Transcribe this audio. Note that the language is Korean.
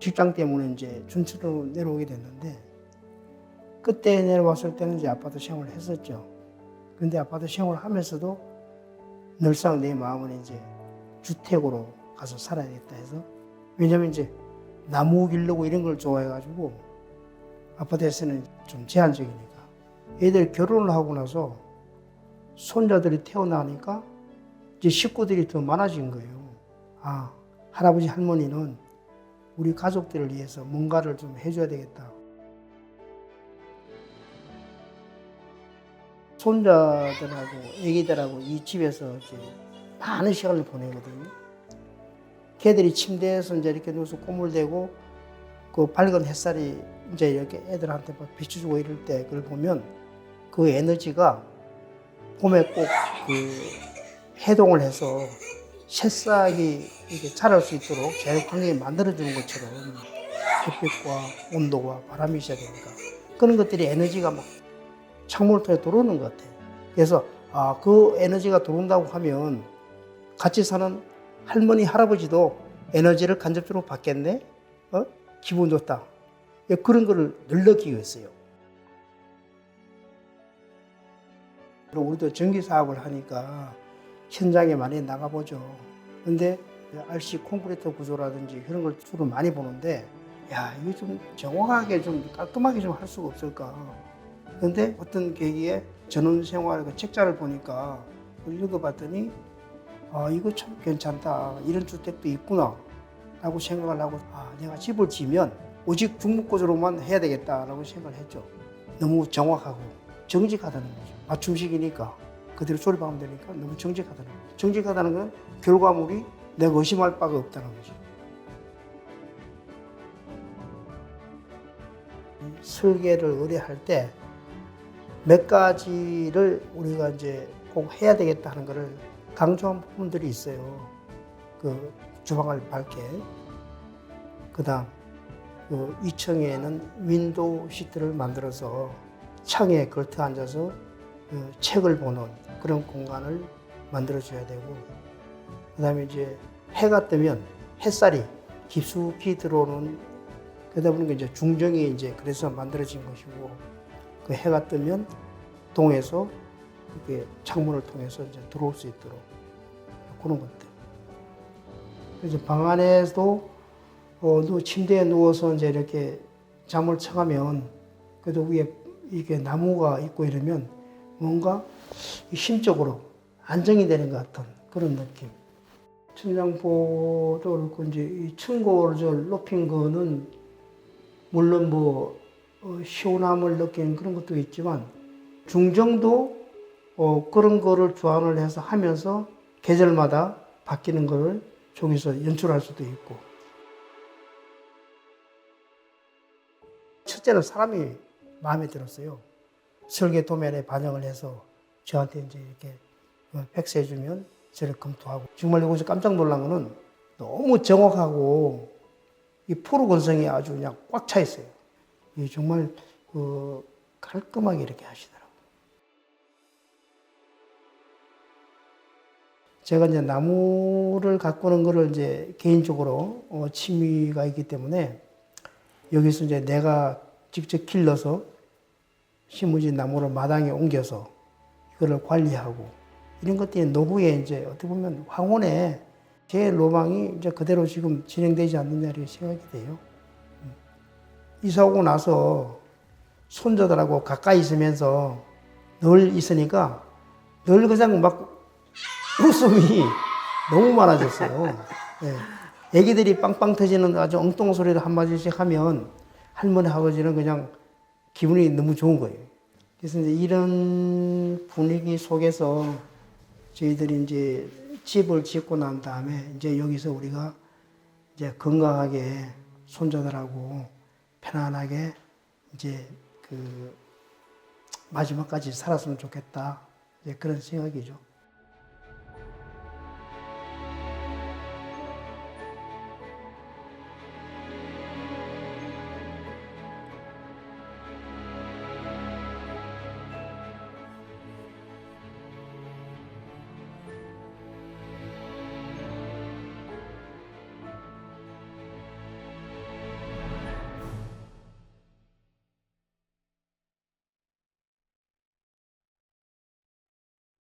직장 때문에 이제 춘천으로 내려오게 됐는데 그때 내려왔을 때는 이제 아파트 생활을 했었죠. 근데 아파트 생활을 하면서도 늘상 내 마음은 이제 주택으로 가서 살아야겠다 해서 왜냐면 이제 나무 기르고 이런 걸 좋아해가지고 아파트에서는 좀 제한적이니까 애들 결혼을 하고 나서 손자들이 태어나니까 이제 식구들이 더 많아진 거예요. 아 할아버지 할머니는 우리 가족들을 위해서 뭔가를 좀 해줘야 되겠다. 손자들하고 애기들하고 이 집에서 이제 많은 시간을 보내거든요. 걔들이 침대에서 이제 이렇게 누워서 꼬물 대고 그 밝은 햇살이 이제 이렇게 애들한테 막 비춰주고 이럴 때 그걸 보면 그 에너지가 봄에 꼭 그 해동을 해서 새싹이 이렇게 자랄 수 있도록 자연 환경이 만들어주는 것처럼 햇빛과 온도와 바람이 있어야 되니까 그런 것들이 에너지가 막 창문을 통해 들어오는 것 같아요. 그래서 아, 그 에너지가 들어온다고 하면 같이 사는 할머니, 할아버지도 에너지를 간접적으로 받겠네? 어? 기분 좋다. 예, 그런 거를 늘 느끼고 있어요. 그리고 우리도 전기 사업을 하니까 현장에 많이 나가보죠. 근데 RC 콘크리트 구조라든지 그런 걸 주로 많이 보는데 야, 이거 좀 정확하게 좀 깔끔하게 좀 할 수가 없을까. 근데 어떤 계기에 전원 생활 그 책자를 보니까 읽어봤더니 아, 이거 참 괜찮다. 이런 주택도 있구나. 라고 생각을 하고 아, 내가 집을 지면 오직 중목구조로만 해야 되겠다라고 생각을 했죠. 너무 정확하고 정직하다는 거죠. 맞춤식이니까 그대로 조립하면 되니까 너무 정직하다는 거죠. 정직하다는 건 결과물이 내가 의심할 바가 없다는 거죠. 이 설계를 의뢰할 때 몇 가지를 우리가 이제 꼭 해야 되겠다 하는 것을 강조한 부분들이 있어요. 그 주방을 밝게. 그 다음, 그 2층에는 윈도우 시트를 만들어서 창에 걸터 앉아서 그 책을 보는 그런 공간을 만들어줘야 되고, 그 다음에 이제 해가 뜨면 햇살이 깊숙이 들어오는, 그러다 보니까 이제 중정이 이제 그래서 만들어진 것이고, 그 해가 뜨면 동에서 이렇게 창문을 통해서 이제 들어올 수 있도록 그런 것들. 이제 방 안에서도 어, 누 침대에 누워서 이제 이렇게 잠을 쳐가면 그래도 위에 이게 나무가 있고 이러면 뭔가 심적으로 안정이 되는 것 같은 그런 느낌. 천장보를 그렇고 이제 이 층고를 높인 거는 물론 뭐 어, 시원함을 느끼는 그런 것도 있지만 중정도 어, 그런 거를 조안을 해서 하면서 계절마다 바뀌는 거를 저기서 연출할 수도 있고 첫째는 사람이 마음에 들었어요. 설계 도면에 반영을 해서 저한테 이제 이렇게 팩스해 주면 저를 검토하고 정말 여기서 깜짝 놀란 거는 너무 정확하고 이 프로 건성이 아주 그냥 꽉 차 있어요. 이 정말 그 깔끔하게 이렇게 하시더라고요. 제가 이제 나무를 가꾸는 거를 이제 개인적으로 어, 취미가 있기 때문에 여기서 이제 내가 직접 길러서 심으진 나무를 마당에 옮겨서 이거를 관리하고 이런 것들이 노후에 이제 어떻게 보면 황혼에 제 로망이 이제 그대로 지금 진행되지 않느냐 이렇게 생각이 돼요. 이사 오고 나서 손자들하고 가까이 있으면서 늘 있으니까 늘 그냥 막 웃음이 너무 많아졌어요. 예. 애기들이 빵빵 터지는 아주 엉뚱한 소리를 한마디씩 하면 할머니, 아버지는 그냥 기분이 너무 좋은 거예요. 그래서 이제 이런 분위기 속에서 저희들이 이제 집을 짓고 난 다음에 이제 여기서 우리가 이제 건강하게 손자들하고 편안하게 이제 그 마지막까지 살았으면 좋겠다. 이제 그런 생각이죠.